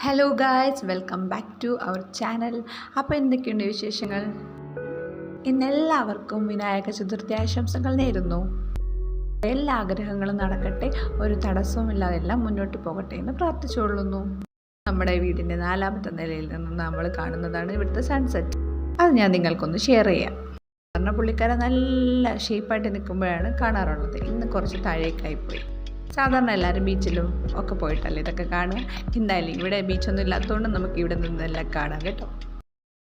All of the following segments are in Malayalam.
Hello guys welcome back to our channel അപ്പോൾ എന്തൊക്കെയുണ്ട് വിശേഷങ്ങൾ? ഇന്നെല്ലാവർക്കും വിനായക ചതുർത്ഥി ആശംസകൾ നേരുന്നു. എല്ലാ ആഗ്രഹങ്ങളും നടക്കട്ടെ ഒരു തടസ്സവുമില്ലാതെ എല്ലാം മുന്നോട്ട് പോകട്ടെ എന്ന് പ്രാർത്ഥിച്ചുകൊള്ളുന്നു. നമ്മുടെ വീടിന്റെ നാലാമത്തെ നിലയിൽ നിന്ന് നമ്മൾ കാണുന്നതാണ് ഇവിടുത്തെ സൺസെറ്റ് അത് ഞാൻ നിങ്ങൾക്കൊന്ന് ഷെയർ ചെയ്യാം. കാരണം പുള്ളിക്കാരൻ നല്ല ഷേപ്പായിട്ട് നിൽക്കുമ്പോഴാണ് കാണാറുള്ളത്. ഇന്ന് കുറച്ച് താഴേക്കായി പോയി. സാധാരണ എല്ലാവരും ബീച്ചിലും ഒക്കെ പോയിട്ടല്ലേ ഇതൊക്കെ കാണുക? എന്തായാലും ഇവിടെ ബീച്ചൊന്നും ഇല്ലാത്തതുകൊണ്ട് നമുക്ക് ഇവിടെ നിന്നെല്ലാം കാണാം കേട്ടോ.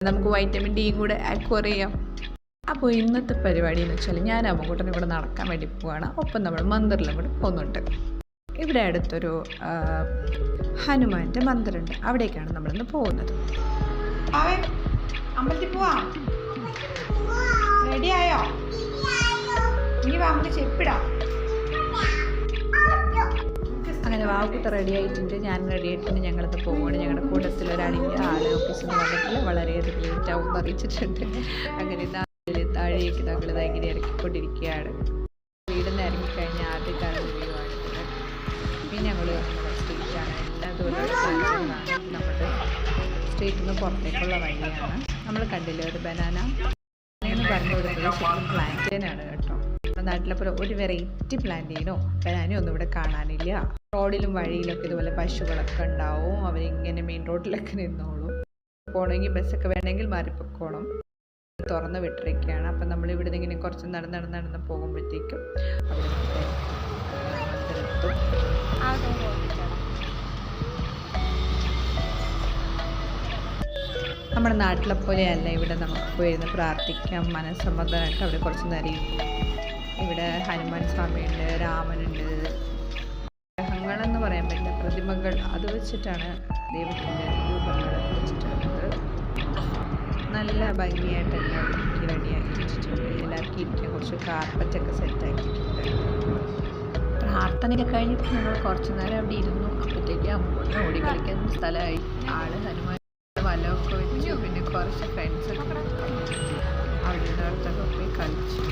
നമുക്ക് വൈറ്റമിൻ ഡിയും കൂടെ അക്വർ ചെയ്യാം. അപ്പോൾ ഇന്നത്തെ പരിപാടി എന്ന് വെച്ചാൽ ഞാൻ അമ്മക്കൂട്ടനും ഇവിടെ നടക്കാൻ വേണ്ടി പോവുകയാണ് ഒപ്പം നമ്മൾ മന്ദിറിലും കൂടെ പോകുന്നുണ്ട്. ഇവിടെ അടുത്തൊരു ഹനുമാന്റെ മന്ദിറുണ്ട്. അവിടേക്കാണ് നമ്മളിന്ന് പോകുന്നത്. അമ്പലത്തിൽ പോവാ. റെഡിയായോ ആയോ? ഇനി വാ നമുക്ക് ചെപ്പിടാം അങ്ങനെ വാക്കുത്ത റെഡി ആയിട്ടുണ്ട്. ഞാൻ റെഡി ആയിട്ടുണ്ട് ഞങ്ങളിത് പോവുകയാണ് ഞങ്ങളുടെ കൂട്ടത്തിൽ ഒരാളിന്റെ ആൾ ഓഫീസിൽ നിന്ന് വന്നിട്ടില്ല. വളരെയധികം ലേറ്റാവും അറിയിച്ചിട്ടുണ്ട്. അങ്ങനെ താഴേക്ക് ഞങ്ങൾ ഇങ്ങനെ ഇറക്കിക്കൊണ്ടിരിക്കുകയാണ്. വീട് നിന്ന് ഇറങ്ങിക്കഴിഞ്ഞാൽ ആദ്യ വീടുമാണ് പിന്നെ ഞങ്ങൾ സ്ട്രീറ്റാണ് എല്ലാ ദൂരം നമ്മുടെ സ്ട്രീറ്റിൽ നിന്ന് പുറത്തേക്കുള്ള വഴിയാണ്. നമ്മൾ കണ്ടില്ല ഒരു ബനാന പറഞ്ഞു കൊടുക്കുന്നത് ശരിക്കും പ്ലാന്റേനാണ് കേട്ടോ. നമ്മുടെ പോലെ ഒരു വെറൈറ്റി പ്ലാന്റീനോ ബനാനയോ ഒന്നും ഇവിടെ കാണാനില്ല. റോഡിലും വഴിയിലൊക്കെ ഇതുപോലെ പശുക്കളൊക്കെ ഉണ്ടാവും. അവരിങ്ങനെ മെയിൻ റോഡിലൊക്കെ നിന്നോളും. പോകണമെങ്കിൽ ബസ്സൊക്കെ വേണമെങ്കിൽ മാറിപ്പോക്കോണം. തുറന്ന് വിട്ടിരിക്കുകയാണ്. അപ്പം നമ്മൾ ഇവിടെ നിന്ന് ഇങ്ങനെ കുറച്ച് നടന്ന് നടന്ന് നടന്ന് പോകുമ്പോഴത്തേക്കും അവിടെ മന്ദിരത്തും നമ്മുടെ നാട്ടിലെ പോലെയല്ല ഇവിടെ നമുക്ക് പോയിരുന്ന് പ്രാർത്ഥിക്കാം. മനസ്സമ്മതമായിട്ട് അവിടെ കുറച്ച് നേരം. ഇവിടെ ഹനുമാൻ സ്വാമിയുണ്ട് രാമനുണ്ട്. ഗ്രഹങ്ങളെന്ന് പറയാൻ പറ്റില്ല. പ്രതിമകൾ അത് വെച്ചിട്ടാണ് ദൈവത്തിന്റെ രൂപങ്ങൾ വെച്ചിട്ടുള്ളത്. നല്ല ഭംഗിയായിട്ട് എല്ലാം ഒരുക്കി റെഡിയാക്കി വെച്ചിട്ടുണ്ട് എല്ലാവർക്കും ഇരിക്കാൻ കുറച്ച് കാർപ്പറ്റൊക്കെ സെറ്റാക്കിയിട്ടുണ്ട് പ്രാർത്ഥനയൊക്കെ കഴിഞ്ഞിട്ട് ഞങ്ങൾ കുറച്ച് നേരം അവിടെ ഇരുന്നു. അപ്പോഴത്തേക്ക് അമ്മ ഓടി കളിക്കാൻ സ്ഥലമായി. ആൾ ഹനുമാൻ വലമൊക്കെ വെച്ചു. പിന്നെ കുറച്ച് ഫ്രണ്ട്സൊക്കെ അവിടെ അടുത്തൊക്കെ പോയി കളിച്ചു.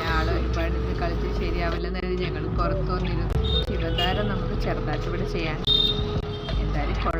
ആൾ ഒരുപാട് ഇത് കളിച്ച് ശരിയാവില്ലെന്ന് ഞങ്ങൾ പുറത്തു വന്നിരുന്നു. ശിവതാരം നമുക്ക് ചെറുതായിട്ട് ഇവിടെ ചെയ്യാൻ.